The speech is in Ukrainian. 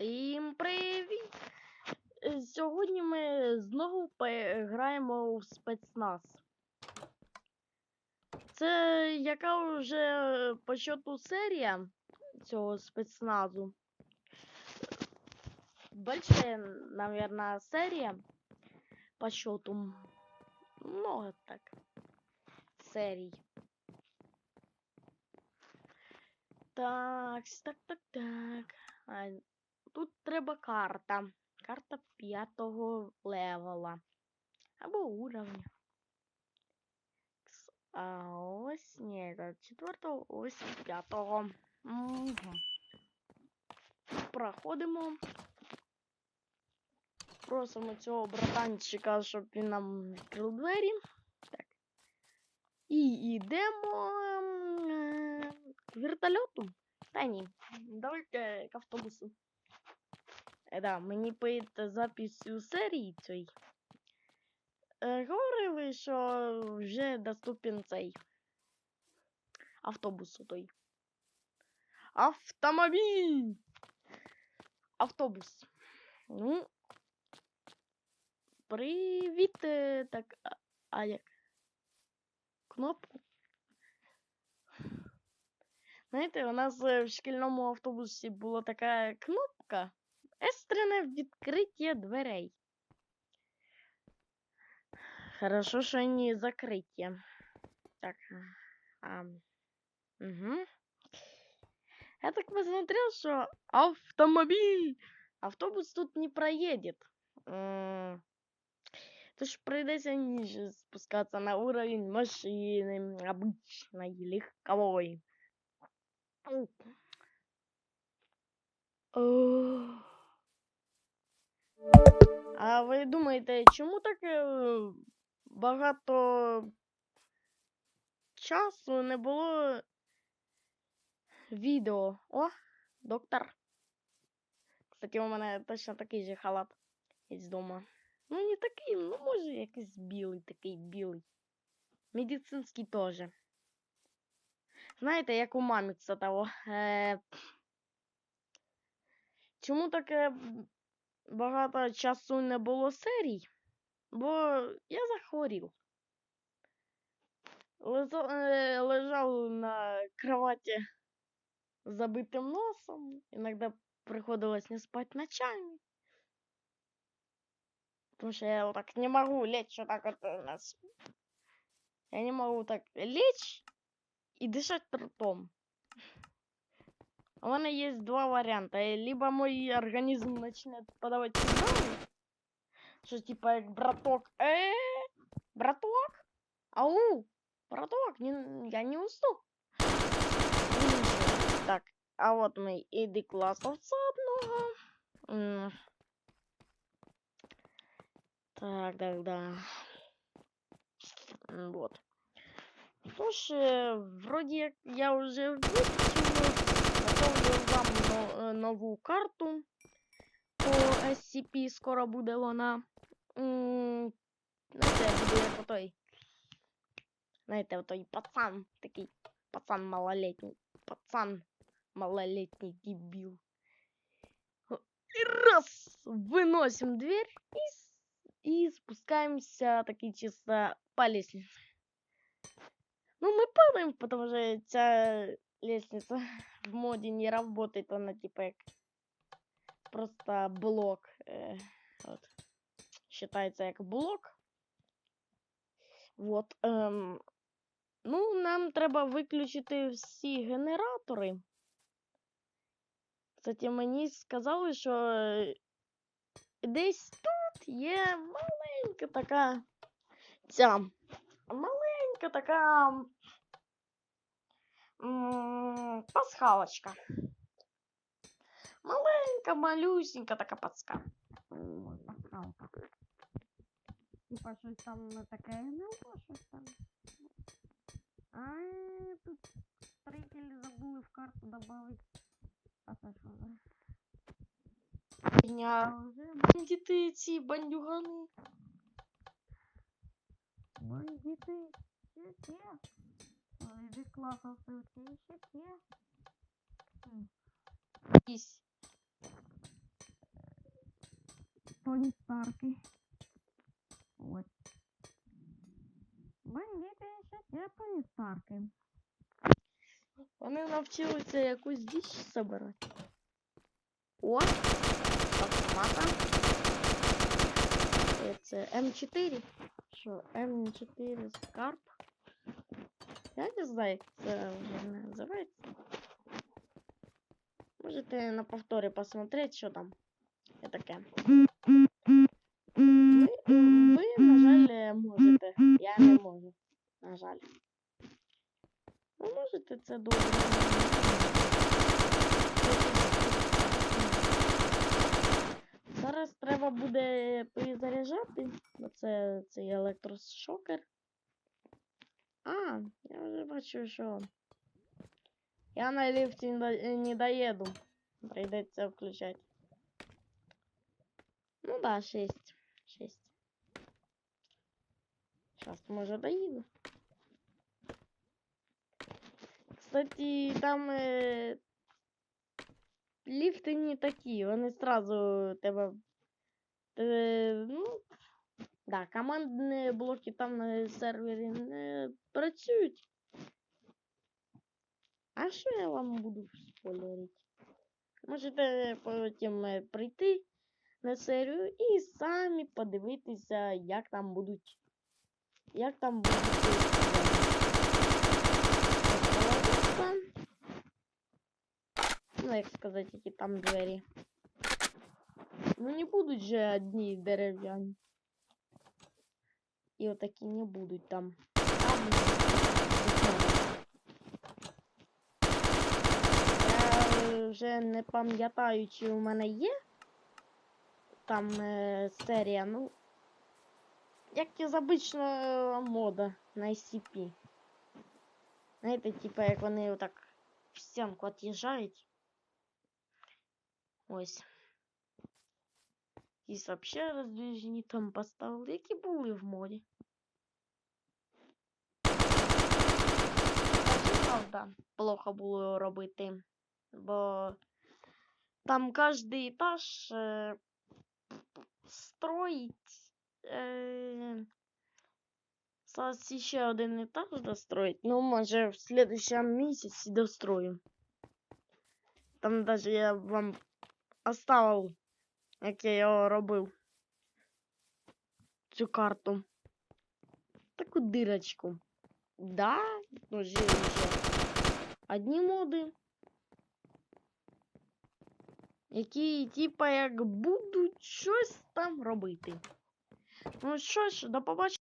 Всім привіт! Сьогодні ми знову граємо у спецназ. Це яка вже по серія цього спецназу. Большая, наверное, серія по. Много так. Серій. Так, так, так, так. Тут треба карта. Карта п'ятого левела. Або уровня. А ось ні, четвертого, ось п'ятого. Угу. Проходимо. Просимо цього братанчика, щоб він нам відкрив двері. Так. І йдемо ем, е, к вертольоту. Та ні, давайте к автобусу. Е, да, мені перед записью серії цієї е, говорили, що вже доступен цей автобус той. Автомобіль! Автобус. Ну. Привіт. е, Так, а, як? Кнопку? Знаєте, у нас в шкільному автобусі була така кнопка. Екстрене відкриття дверей. Хорошо, що не закриття. Так. А, угу. Я так посмотрел, что автомобиль, автобус тут не проедет. То ж придется ниже спускаться на уровень машины, обычной, легковой. Ау. А ви думаєте, чому так е, багато часу не було відео? О, доктор. Кстати, у мене точно такий же халат є вдома. Ну, не такий, ну, може, якийсь білий, такий білий. Медицинський теж. Знаєте, як у маміца того. Е... Чому таке багато часу не було серій? Бо я захворів. Е, лежав на кровати з забитим носом. Иногда приходилось не спать ночами. Потому что я так не могу лечь так вот у нас. Я не могу так лечь и дышать ртом. У меня есть два варианта. Э, Либо мой организм начинает подавать сигналы, что типа як браток, э, браток, ау, браток, не, я не усну. Так, а вот мы иди класовца одного. Так, да. М, Вот. Ж, е, вроді як я вже готовлю вам но- е, нову карту по SCP, скоро буде вона. М, Знаєте, буде як отой. Знаєте, отой пацан, такий пацан малолетний. Пацан малолетний дебил. И раз, выносим дверь и, и спускаемся такие чисто по лестнице. Ну, мы падаем, потому что эта лестница в моде не работает. Она типа просто блок. Э, вот. Считается как блок. Вот. ем, ну, нам треба виключити всі генератори. Кстати, мені сказали, що е, десь тут є маленька така ця маленька така м, пасхалочка. Маленька, малюсенька така паска. М, Пасхалка. Типа щось там не таке гнило, щось там. А тут строители забыли в карту добавить. А це що за? Фігня. Вже бандити ці бандюгани. Бандити. Ще те. Від класу все ще те. Якісь Тоні Старки. От. Бандити ще є Тоні Старки. Вони навчилися якусь діч собирати. О! Автомата. Це М4. Що, М4 скарб? Я не знаю, як це називається. Можете на повторі посмотреть, що там. Я таке. Ви, ви, на жаль, можете. Я не можу. На жаль. Ви можете це добре. Зараз треба буде перезаряджати. Це цей електрошокер. А, я вже бачу, що. Я на ліфті не до- не доїду. Прийдеться включати. Ну да, 6. 6. Сейчас, може, доїду. Кстати, там е, ліфти не такі, вони сразу тебе. Те, ну, да, командні блоки там на сервері не працюють. А що я вам буду спойлерити? Можете потім е, прийти на серію і самі подивитися, як там будуть. Як там будуть. Ну, як сказати, які там двері. Ну, не будуть же одні дерев'яні. І отакі не будуть там. Я вже не пам'ятаю, чи у мене є там е, серія, ну. Як із обичного мода на SCP. Знаєте, типа як вони отак в стінку от'їжджають. Ось. Якісь вообще роздвіжені там поставили, які були в морі. Так, правда, плохо було робити, бо там кожний етаж е, строїть. Е, зараз ще один етаж достроїть. Ну, може, в следующем місяці дострою. Там даже я вам оставив, як я робив. Цю карту. Таку дирочку. Да, ну, же одні моди. Які, типа, як будуть щось там робити. Ну що ж, до побачення.